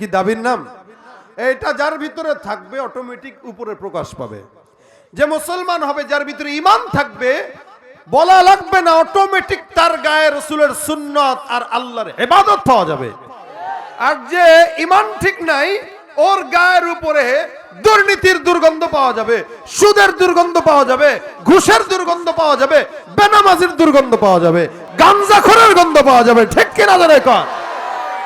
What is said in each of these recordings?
কি দাবির নাম? এটা যার ভিতরে থাকবে অটোমেটিক উপরে প্রকাশ পাবে। যে মুসলমান হবে, যার ভিতরে ইমান থাকবে, বলা লাগবে না অটোমেটিক তার গায়ে রসুলের সুন্নত আর আল্লাহর হেবাদত পাওয়া যাবে। আর যে ইমান ঠিক নাই, ওর গায়ের উপরে দুর্নীতির দুর্গন্ধ পাওয়া যাবে, সুদের দুর্গন্ধ পাওয়া যাবে, ঘুষের দুর্গন্ধ পাওয়া যাবে, বেনামাজির দুর্গন্ধ পাওয়া যাবে গাঞ্জাখরের গন্ধ পাওয়া যাবে। ঠিক কিনা জানে কর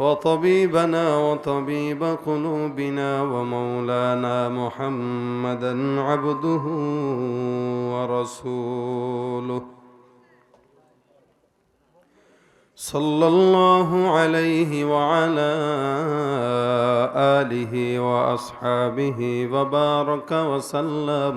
وطبيبنا وطبيب قلوبنا ومولانا محمدا عبده ورسوله. صلى الله عليه وعلى آله وأصحابه وبارك وسلم.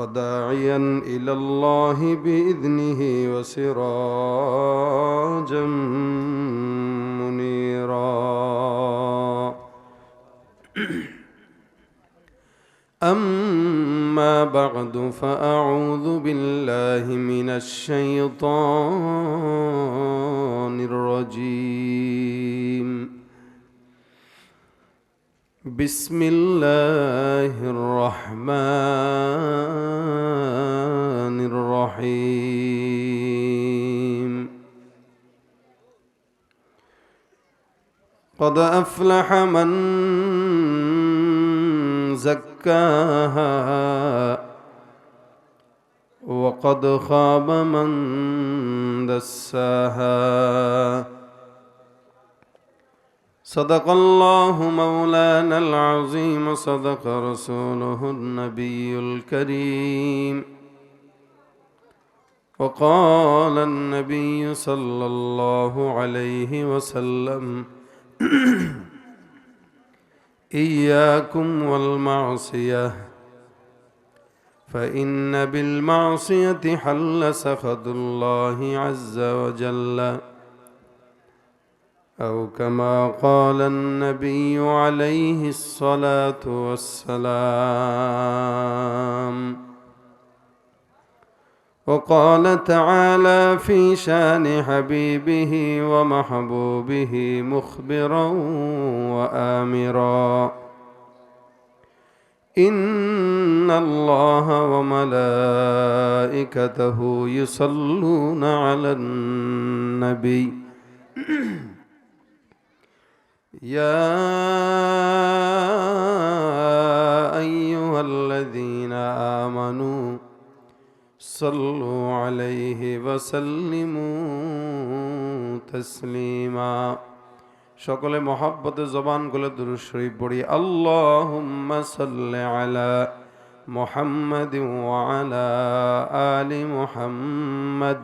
وداعيا إلى الله بإذنه وسراجا منيرا. أما بعد فأعوذ بالله من الشيطان الرجيم. بسم الله الرحمن الرحيم. قد أفلح من زكاها وقد خاب من دساها. صدق الله مولانا العظيم صدق رسوله النبي الكريم. وقال النبي صلى الله عليه وسلم إياكم والمعصية. فإن بالمعصية حل سخط الله عز وجل. أو كما قال النبي عليه الصلاة والسلام. وقال تعالى في شان حبيبه ومحبوبه مخبرا وآمرا. إن الله وملائكته يصلون على النبي. يا أيها الذين آمنوا صلوا عليه وسلموا تسليما সকলে মহাব্বতে জবান গুলো দুরুদ শরীফ পড়ি আল্লাহুম্মা সাল্লি আলা মুহাম্মাদ ওয়া আলা আলি মুহাম্মাদ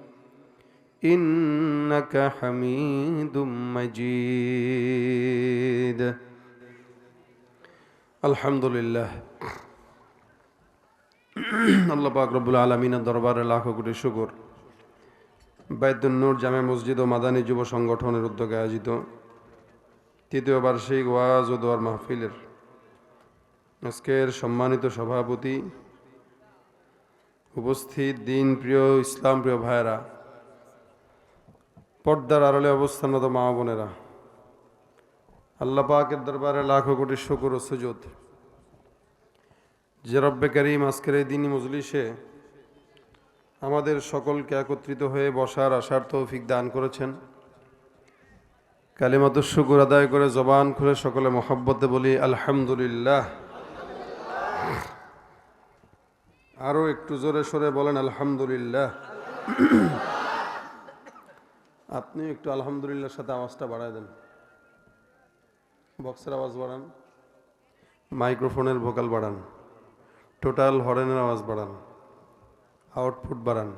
إنك حميد مجيد الحمد لله আল্লাহ পাক রব্বুল আলমিনের দরবারে লাখো কোটি শুকর বাইদুন্নুর জামে মসজিদ ও মাদানী যুব সংগঠনের উদ্যোগে আয়োজিত তৃতীয় বার্ষিক ওয়াজ ও দোয়ার মাহফিলের আজকের সম্মানিত সভাপতি উপস্থিত দিন প্রিয় ইসলাম প্রিয় ভাইয়েরা পর্দার আড়ালে অবস্থানরত মা বোনেরা, আল্লাহ পাকের দরবারে লাখো কোটি শুকুর ও সুজুদ। যে রব্বে করিম আজকের এই দিনই মজলিসে আমাদের সকলকে একত্রিত হয়ে বসার আশার তৌফিক দান করেছেন। কালিমাত শুকুর আদায় করে জবান খুলে সকলে মহাব্বতে বলি, আলহামদুলিল্লাহ। আরও একটু জোরে সরে বলেন, আলহামদুলিল্লাহ। আপনি একটু আলহামদুলিল্লাহর সাথে আওয়াজটা বাড়ায় দেন। বক্সের আওয়াজ বাড়ান, মাইক্রোফোনের ভোকাল বাড়ান, টোটাল হরেনের আওয়াজ বাড়ান, আউটপুট বাড়ান,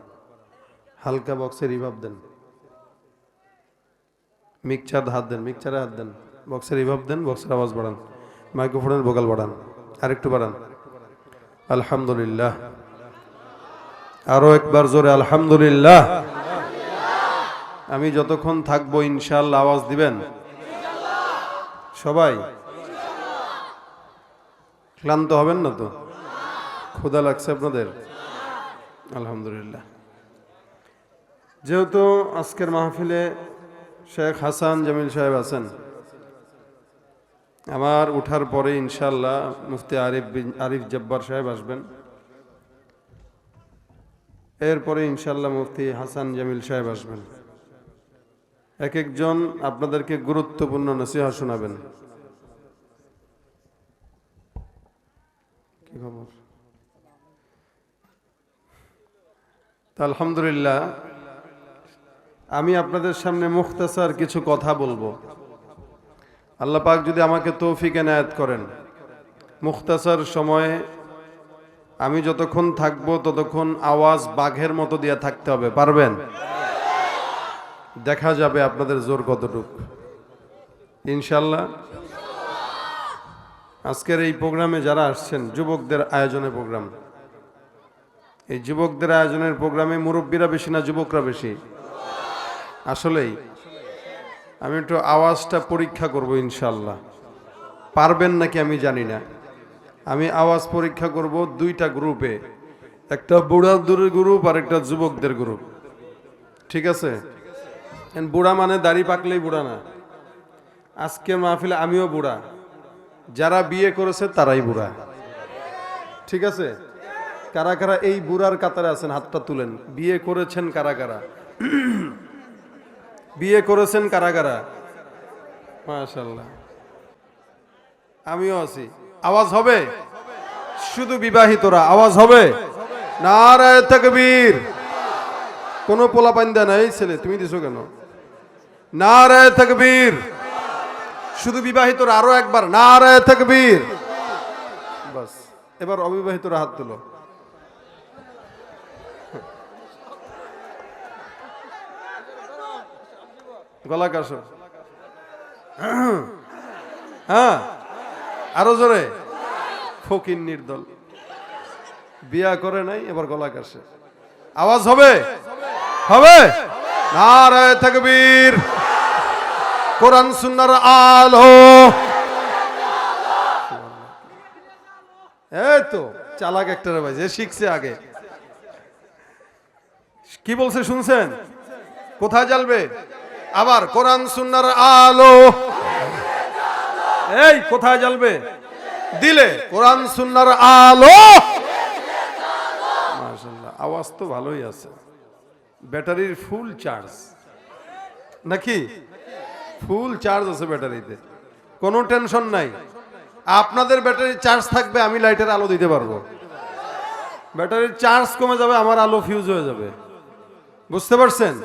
হালকা বক্সে রিভাব দেন। মিক্সচার হাত দেন, মিক্সারে হাত দেন বক্সের রিভাব দেন, বক্সের আওয়াজ বাড়ান, মাইক্রোফোনের ভোকাল বাড়ান, আরেকটু বাড়ান। আলহামদুলিল্লাহ। আরও একবার জোরে আলহামদুলিল্লাহ। আমি যতক্ষণ থাকব ইনশাল্লাহ আওয়াজ দিবেন? সবাই? ক্লান্ত হবেন না তো? ক্ষুধা লাগছে আপনাদের? আলহামদুলিল্লাহ। যেহেতু আজকের মাহফিলে শেখ হাসান জামিল সাহেব আছেন, আমার উঠার পরে ইনশাল্লাহ মুফতি আরিফ বিন- আরিফ জব্বার সাহেব আসবেন। এরপরে ইনশাল্লাহ মুফতি হাসান জামিল সাহেব আসবেন। এক একজন আপনাদেরকে গুরুত্বপূর্ণ নসিহা শোনাবেন। কি খবর? আলহামদুলিল্লাহ, আমি আপনাদের সামনে মুখতাসার কিছু কথা বলব। আল্লাহ পাক যদি আমাকে তৌফিক এনায়েত করেন, মুখতাসার সময়ে আমি যতক্ষণ থাকব ততক্ষণ আওয়াজ বাঘের মতো দিয়ে থাকতে হবে, পারবেন? দেখা যাবে আপনাদের জোর কতটুক। ইনশাল্লাহ। আজকের এই প্রোগ্রামে যারা আসছেন, যুবকদের আয়োজনে প্রোগ্রাম। এই যুবকদের আয়োজনের প্রোগ্রামে মুরব্বীরা বেশি না যুবকরা বেশি? আসলেই। আমি একটু আওয়াজটা পরীক্ষা করব ইনশাল্লাহ। পারবেন নাকি আমি জানি না। আমি আওয়াজ পরীক্ষা করব দুইটা গ্রুপে। একটা বুড়াদের গ্রুপ আর একটা যুবকদের গ্রুপ। ঠিক আছে? বুড়া মানে দাড়ি পাকলেই বুড়া না। আজকের মাহফিলে আমিও বুড়া। যারা বিয়ে করেছে তারাই বুড়া। ঠিক আছে? কারা কারা এই বুড়ার কাতারে আছেন, হাতটা তুলেন। বিয়ে করেছেন কারা কারা? বিয়ে করেছেন কারা কারা? মাশাল্লাহ আমিও আছি। আওয়াজ হবে? শুধু বিবাহিতরা, আওয়াজ হবে? নারায় তাকবীর। কোন পোলা পাইন দেয় না এই ছেলে, তুমি দিছো কেন? নারায় তাকবীর। শুধু বিবাহিতরা আরও একবার, নারায় তাকবীর। বাস, এবার অবিবাহিতরা হাত তুলো। গলা কাশো। হ্যাঁ আরও জোরে। ফকির নির্দল। বিয়া করে নাই, এবার গলা কাশে। আওয়াজ হবে? হবে। নারায় তাকবীর। কোরআন সুন্নার আলো। এই তো, চালাক একটা ভাই, যে শিখছে আগে। কি বলছে শুনছেন? কোথায় জ্বালবে? আবার কোরআন সুন্নার আলো। এই, কোথায় জ্বালবে? দিলে কোরআন সুন্নার আলো। আওয়াজ তো ভালোই আছে। ব্যাটারির ফুল চার্জ। নাকি? ফুল চার্জ আছে ব্যাটারিতে। কোনো টেনশন নাই। আপনাদের ব্যাটারি চার্জ থাকবে, আমি লাইটের আলো দিতে পারব। ব্যাটারির চার্জ কমে যাবে, আমার আলো ফিউজ হয়ে যাবে। বুঝতে পারছেন?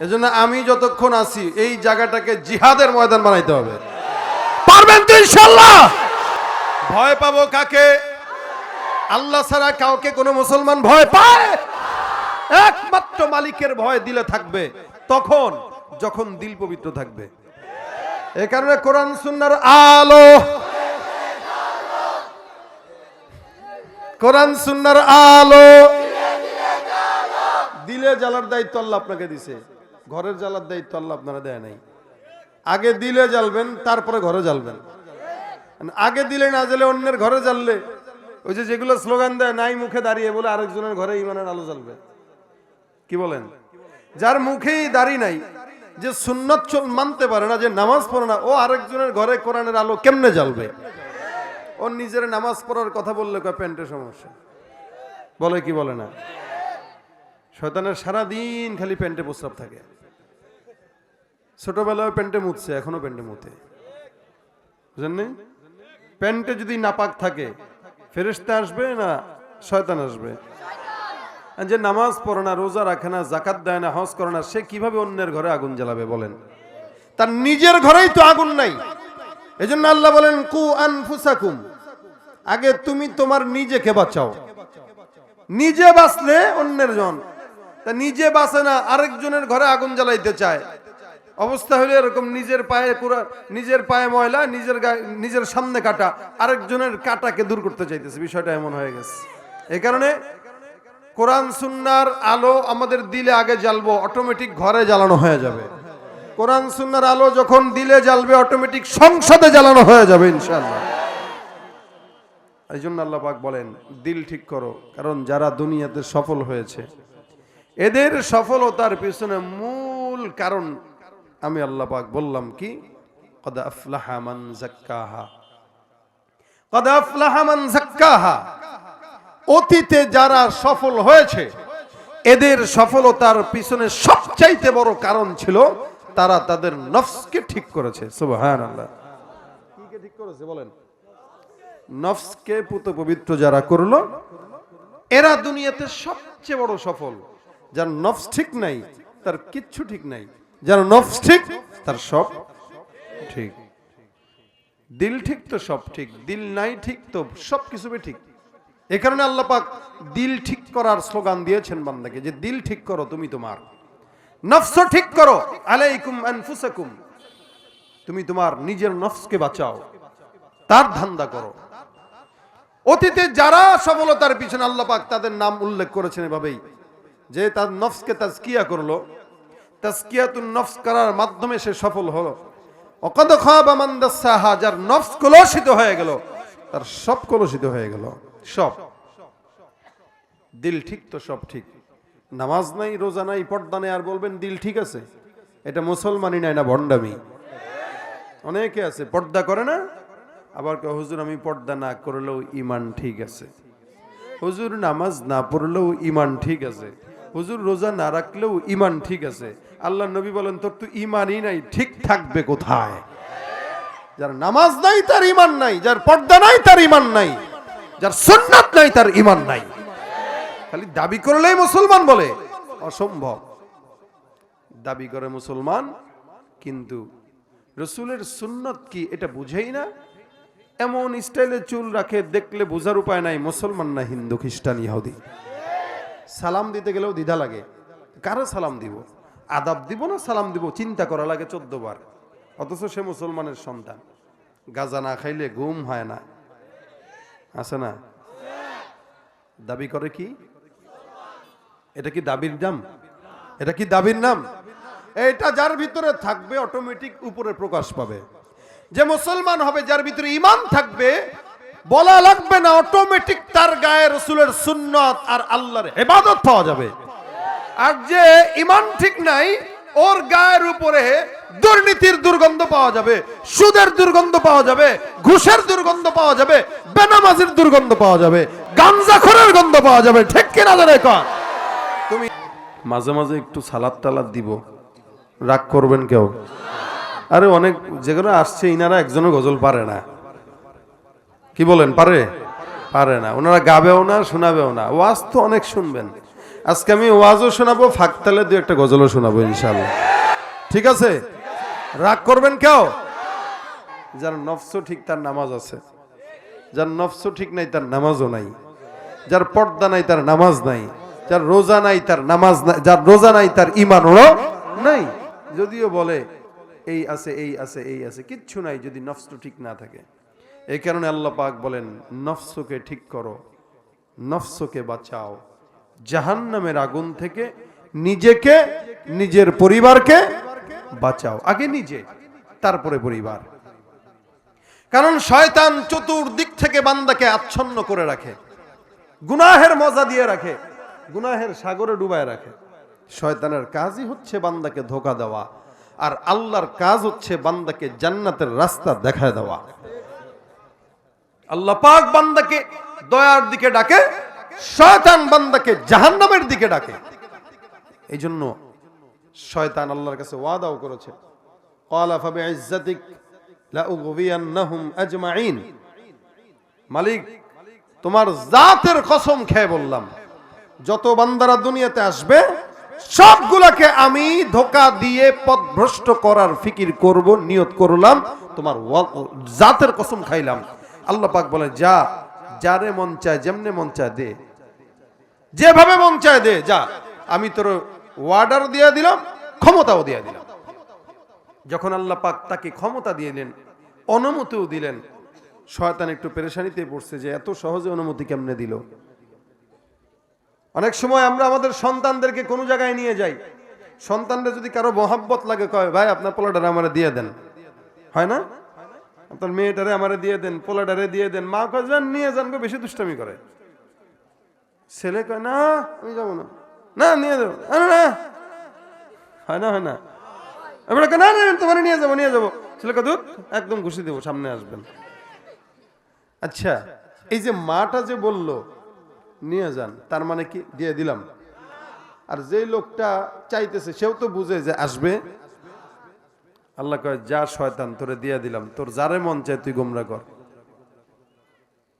এজন্য আমি যতক্ষণ আছি, এই জায়গাটাকে জিহাদের ময়দান বানাইতে হবে। পারবেন তো ইনশাল্লাহ? ভয় পাবো কাকে? আল্লাহ ছাড়া কাউকে কোনো মুসলমান ভয় পায়? একমাত্র মালিকের ভয় দিলে থাকবে। তখন যখন দিল পবিত্র থাকবে। এ কারণে কোরআন, সুন্নার আলো। কোরআন, সুন্নার আলো। দিলে জ্বালার দায়িত্ব আল্লাহ আপনাকে দিছে। ঘরের জ্বালার দায়িত্ব আল্লাহ আপনারা দেয় নাই। আগে দিলে জ্বালবেন, তারপরে ঘরে জ্বালবেন। আগে দিলে না জ্বালে, অন্যের ঘরে জ্বাললে। ওই যে যেগুলো স্লোগান দেয়, নাই মুখে দাঁড়িয়ে বলে আরেকজনের ঘরে ইমানের আলো জ্বালবে। কি বলেন? যার মুখেই দাড়ি নাই যে সুন্নত চল- মানতে পারে না, যে নামাজ পড়ে না, ও আরেকজনের ঘরে কোরআনের আলো কেমনে জ্বালবে? ও নিজের নামাজ পড়ার কথা বললে কয়, প্যান্টের সমস্যা। বলে কি বলে না? শয়তানের সারা দিন খালি প্যান্টে প্রস্রাব থাকে। ছোটবেলায় প্যান্টে মুতছে, এখনও প্যান্টে মুতে। বুঝলেন? প্যান্টে যদি নাপাক থাকে, ফেরেশতা আসবে না শয়তান আসবে? যে নামাজ পড়ে না, রোজা রাখে না জাকাত দেয় না, হজ করে না, সে কীভাবে অন্যের ঘরে আগুন জ্বালাবে বলেন? তার নিজের ঘরেই তো আগুন নাই। এজন্য আল্লাহ বলেন, কু আনফুসাকুম। আগে তুমি তোমার নিজেকে বাঁচাও। নিজে বাঁচলে অন্যের জন। তা নিজে বাঁচে না, আরেকজনের ঘরে আগুন জ্বালাইতে চায়। অবস্থা হলে এরকম, নিজের পায়ে কুড়া, নিজের পায়ে ময়লা, নিজের নিজের সামনে কাটা, আরেকজনের কাটাকে দূর করতে চাইতেছে। বিষয়টা এমন হয়ে গেছে। এই কারণে কোরআন সুন্নার আলো আমাদের দিলে আগে জ্বালবো অটোমেটিক ঘরে জ্বালানো হয়ে যাবে। কোরআন সুন্নার আলো যখন দিলে জ্বালবে অটোমেটিক সংসদে জ্বালানো হয়ে যাবে ইনশাআল্লাহ। এই জন্য আল্লাহ পাক বলেন, দিল ঠিক করো, কারণ যারা দুনিয়াতে সফল হয়েছে, এদের সফলতার পিছনে মূল কারণ, আমি আল্লাহ পাক বললাম কি? কদ আফলাহা মান যাক্কাহা কদ আফলাহা মান যাক্কাহা অতীতে যারা সফল হয়েছে এদের সফলতার পিছনে সবচাইতে বড় কারণ ছিল তারা তাদের নফসকে ঠিক করেছে। কে ঠিক করেছে বলেন? নফসকে পুত পবিত্র যারা করল এরা দুনিয়াতে সবচেয়ে বড় সফল। যার নফস ঠিক নাই তার কিচ্ছু ঠিক নাই। যার নফস ঠিক তার সব ঠিক। দিল ঠিক তো সব ঠিক দিল নাই ঠিক তো সব কিছু ঠিক। এ কারণে আল্লাহ পাক দিল ঠিক করার স্লোগান দিয়েছেন বান্দাকে যে দিল ঠিক করো তুমি তোমার। নফস ঠিক করো। আলাইকুম তুমি তোমার নিজের নফসকে বাঁচাও। তার ধান্দা করো। অতীতে যারা সফলতার পিছনে আল্লাহ পাক তাদের নাম উল্লেখ করেছেন এভাবেই। যে তার নফসকে তাজকিয়া করল। তাজকিয়াতুন নফস করার মাধ্যমে সে সফল হলো। অকদ খাবা দাসাহা যার নফস কলুষিত হয়ে গেল, তার সব কলুষিত হয়ে গেল। সব। দিল ঠিক তো সব ঠিক। নামাজ নাই, রোজা নাই, পর্দা নেই, আর বলবেন দিল ঠিক আছে। এটা মুসলমানই নাই না, ভণ্ডামি। অনেকে আছে, পর্দা করে না, আবার কেউ হুজুর, আমি পর্দা না করলেও ইমান ঠিক আছে। হুজুর, নামাজ না পড়লেও ইমান ঠিক আছে। হুজুর, রোজা না রাখলেও ইমান ঠিক আছে। আল্লাহ নবী বলেন, তোর তো ইমানই নাই, ঠিক থাকবে কোথায়? যার নামাজ নাই, তার ইমান নাই, যার পর্দা নাই, তার ইমান নাই। যার সুন্নাত নাই, তার ইমান নাই। খালি দাবি করলেই মুসলমান বলে। অসম্ভব। দাবি করে মুসলমান, কিন্তু রসুলের সুন্নত কি এটা বুঝেই না? এমন স্টাইলে চুল রাখে, দেখলে বোঝার উপায় নাই, মুসলমান না হিন্দু, খ্রিস্টান, ইহুদি। সালাম দিতে গেলেও দ্বিধা লাগে। কারও সালাম দিব? আদাব দিব না সালাম দিব? চিন্তা করা লাগে চোদ্দ বার। অথচ সে মুসলমানের সন্তান। গাজা না খাইলে ঘুম হয় না। আছে না? দাবি করে কি? এটা কি দাবির নাম? এটা কি দাবির নাম? এটা যার ভিতরে থাকবে অটোমেটিক উপরে প্রকাশ পাবে। যে মুসলমান হবে, যার ভিতরে ইমান থাকবে, বলা লাগবে না অটোমেটিক তার গায়ে রসুলের সুন্নত আর আল্লাহর হেবাদত পাওয়া যাবে। আর যে ইমান ঠিক নাই, ওর গায়ের উপরে দুর্নীতির দুর্গন্ধ পাওয়া যাবে, সুদের দুর্গন্ধ পাওয়া যাবে, ঘুষের দুর্গন্ধ পাওয়া যাবে, বেনামাজির দুর্গন্ধ পাওয়া যাবে, গাঞ্জাখরের গন্ধ পাওয়া যাবে, ঠিক কিনা কর তুমি মাঝে মাঝে একটু সালাদ টালাদ দিব, রাগ করবেন কেউ? আরে অনেক যেগুলো আসছে, ইনারা একজনও গজল পারে না। কি বলেন, পারে? পারে না। ওনারা গাবেও না, শোনাবেও না। ওয়াজ তো অনেক শুনবেন। আজকে আমি ওয়াজও শোনাবো ফাঁকতালে দু একটা গজলও শোনাবো ইনশাল্লাহ ঠিক আছে? রাগ করবেন কেউ? যার নফস ঠিক, তার নামাজ আছে। যার নফস ঠিক নাই, তার নামাজও নাই। যার পর্দা নাই, তার নামাজ নাই। যার রোজা নাই, তার নামাজ নাই। যার রোজা নাই, তার ইমানও নাই। যদিও বলে, এই আছে এই আছে এই আছে, কিচ্ছু নাই যদি নফসটা ঠিক না থাকে। এই কারণে আল্লাহ পাক বলেন, নফসকে ঠিক করো, নফসকে বাঁচাও। জাহান্নামের আগুন থেকে নিজেকে, নিজের পরিবারকে বাঁচাও। আগে নিজে, তারপরে পরিবার। কারণ শয়তান চতুর্দিক থেকে বান্দাকে আচ্ছন্ন করে রাখে। গুনাহের মজা দিয়ে রাখে, গুনাহের সাগরে ডুবায় রাখে। শয়তানের কাজই হচ্ছে বান্দাকে ধোকা দেওয়া, আর আল্লাহর কাজ হচ্ছে বান্দাকে জান্নাতের রাস্তা দেখায় দেওয়া। আল্লাহ পাক বান্দাকে দয়ার দিকে ডাকে, শয়তান বান্দাকে জাহান্নামের দিকে ডাকে। এই জন্য শয়তান আল্লাহর কাছে ওয়াদাও করেছে। আজমাইন মালিক, তোমার জাতের কসম খেয়ে বললাম, যত বান্দারা দুনিয়াতে আসবে, সবগুলাকে আমি ধোকা দিয়ে পথভ্রষ্ট করার ফিকির করব, নিয়ত করলাম, তোমার জাতের কসম খাইলাম। আল্লাহ পাক বলে, যা, যারে মন চায়, যেমনে মন চায় দে। যেভাবে মন চায় দে, যা। আমি তোর ওয়ার্ডার দিয়ে দিলাম, ক্ষমতাও দিয়ে দিলাম। যখন আল্লাহ পাক তাকে ক্ষমতা দিয়ে দিলেন, অনুমতিও দিলেন, শয়তান একটু পেরেশানিতে পড়ছে যে এত সহজে অনুমতি কেমনে দিল? অনেক সময় আমরা আমাদের সন্তানদেরকে কোনো জায়গায় নিয়ে যাই, সন্তানরা যদি কারও মহাব্বত লাগে, কয়, ভাই, আপনার পোলাটারে আমারে দিয়ে দেন। হয় না? আপনার মেয়েটারে আমারে দিয়ে দেন, পোলাটারে দিয়ে দেন, মা কয়, যান, নিয়ে যান বেশি দুষ্টামি করে। ছেলে কয়, না, আমি যাব না। না, নিয়ে যাব। না। হয় না হয় না। এবারে না না তোমার নিয়ে যাব নিয়ে যাব। ছেলে কয় একদম ঘুষি দেবো, সামনে আসবেন। আচ্ছা এই যে মাটা যে বলল, নিয়ে যান, তার মানে কি? দিয়ে দিলাম। আর যে লোকটা চাইতেছে, সেও তো বুঝে যে আসবে। আল্লাহ কয়, যা শয়তান, তোরে দিয়ে দিলাম। তোর যারে মন চায়, তুই গোমরা কর।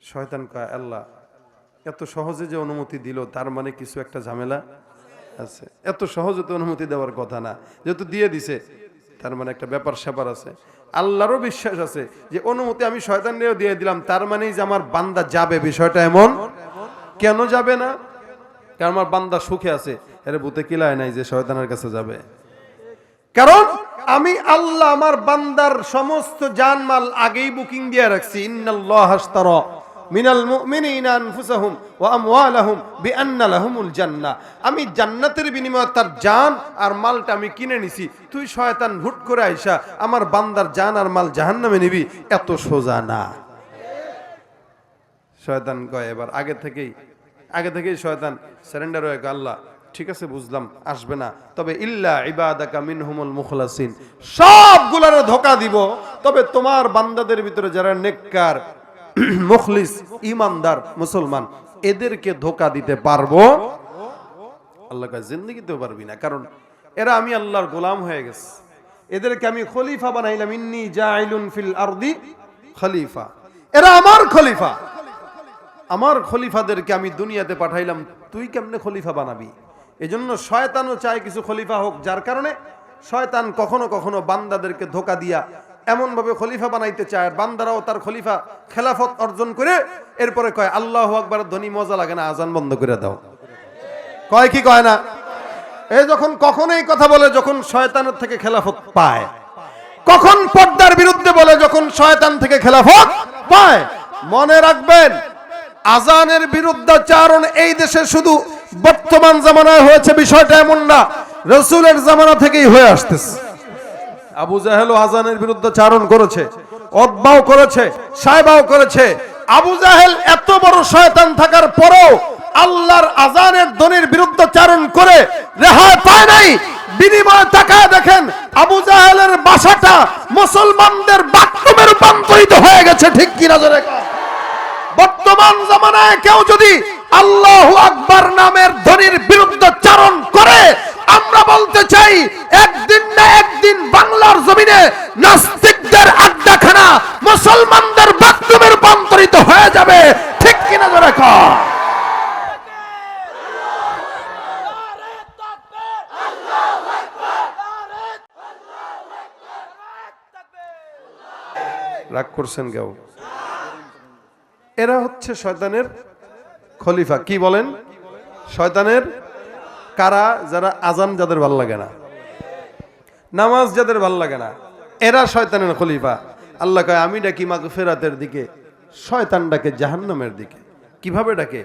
শয়তান কয়, আল্লাহ, এত সহজে যে অনুমতি দিল, তার মানে কিছু একটা ঝামেলা? আছে। এত সহজে তো অনুমতি দেওয়ার কথা না। যেহেতু দিয়ে দিছে, তার মানে একটা ব্যাপার স্যাপার আছে। আল্লাহরও বিশ্বাস আছে যে অনুমতি আমি শয়তান নিয়েও দিয়ে দিলাম, তার মানেই যে আমার বান্দা যাবে। বিষয়টা এমন। কেন যাবে না? কারণ আমার বান্দা সুখে আছে। এর ভূতে কিলায় নাই যে শয়তানের কাছে যাবে। কারণ আমি আল্লাহ আমার বান্দার সমস্ত জানমাল আগেই বুকিং দিয়ে রাখছি। ইন্নাল্লাহ হাশতারা মিনাল আনফুসাহুম ওয়া আমওয়ালাহুম বিআন্না জান্নাহ। আমি জান্নাতের বিনিময়ে তার জান আর মালটা আমি কিনে নিছি। তুই শয়তান হুট করে আইসা আমার বান্দার জান আর মাল জাহান্নামে নিবি এত সোজা না। শয়তান কয় এবার আগে থেকেই আগে থেকেই শয়তান সারেন্ডার হয়ে গেল, আল্লাহ ঠিক আছে বুঝলাম আসবে না। তবে ইল্লা ইবাদাকা মিনহুমুল মুখলাসিন। সবগুলার ধোকা দিব। তবে তোমার বান্দাদের ভিতরে যারা নেককার মুখলিস ইমানদার মুসলমান, এদেরকে ধোকা দিতে পারব? আল্লাহ কয়, জিন্দগিতেও পারবি না। কারণ এরা আমি আল্লাহর গোলাম হয়ে গেছে। এদেরকে আমি খলিফা বানাইলাম। ইন্নি জাইলুন ফিল আরদি খলিফা। এরা আমার খলিফা। আমার খলিফাদেরকে আমি দুনিয়াতে পাঠাইলাম। তুই কেমনে খলিফা বানাবি? এজন্য শয়তানও চায় কিছু খলিফা হোক। যার কারণে শয়তান কখনো কখনো বান্দাদেরকে ধোকা দিয়া এমন ভাবে খলিফা বানাইতে চায়, আর বান্দারাও তার খলিফা খেলাফত অর্জন করে এরপরে কয়, আল্লাহ আকবার ধ্বনি মজা লাগে না, আজান বন্ধ করে দাও। কয় কি কয় না? এ যখন কখন এই কথা বলে যখন শয়তানের থেকে খেলাফত পায়, কখন পর্দার বিরুদ্ধে বলে যখন শয়তান থেকে খেলাফত পায়, মনে রাখবেন, আজানের বিরুদ্ধাচারণ এই দেশে শুধু বর্তমান জামানায় হয়েছে, বিষয়টা এমন না, রসুলের জামানা থেকেই হয়ে আসতেছে। আবু জাহেলও আজানের বিরুদ্ধে চারণ করেছে, অদবাও করেছে, সাহেবাও করেছে। আবু জাহেল এত বড় শয়তান থাকার পরেও আল্লাহর আজানের ধ্বনির বিরুদ্ধে চারণ করে রেহাই পায় নাই। বিনিময়ে তাকায় দেখেন আবু জাহেলের বাসাটা মুসলমানদের বাথরুমে রূপান্তরিত হয়ে গেছে, ঠিক কিনা জোরে বর্তমান জামানায় কেউ যদি আল্লাহ আকবার নামের ধ্বনির বিরুদ্ধে চারণ করে। আমরা বলতে চাই, একদিন না একদিন বাংলার জমিনে নাস্তিকদের আড্ডাখানা মুসলমানদের বাথরুমে রূপান্তরিত হয়ে যাবে। ঠিক কিনা কর। রাগ করছেন কেউ? এরা হচ্ছে শয়তানের খলিফা, কি বলেন? শয়তানের কারা যারা আজান যাদের ভালো লাগে না, নামাজ যাদের ভালো লাগে না, এরা শয়তানের খলিফা। আল্লাহ কয়, আমি ডাকি মাকে ফেরাতের দিকে, শয়তান ডাকে জাহান্নামের দিকে। কীভাবে ডাকে?